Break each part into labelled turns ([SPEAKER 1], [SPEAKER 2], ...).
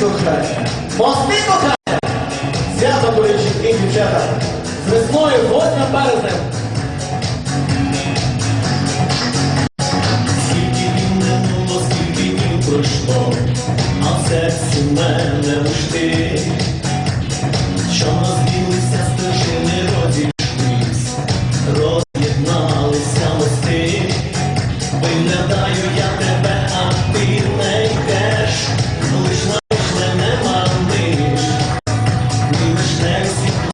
[SPEAKER 1] кохання. Мости кохання! Свято болючі і дівчата. З весною 8 березня.
[SPEAKER 2] Скільки днів минуло, скільки днів пройшло, а в серці мене лиш ти, що розділися стежини. next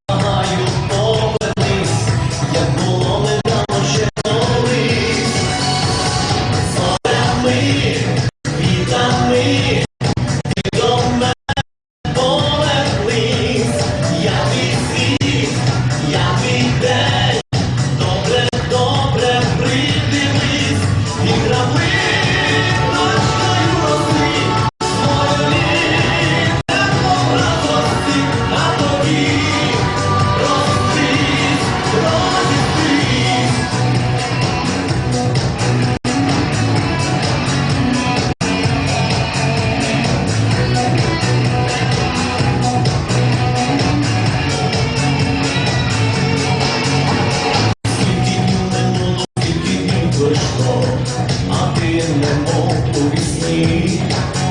[SPEAKER 2] Jestem mocno istnieje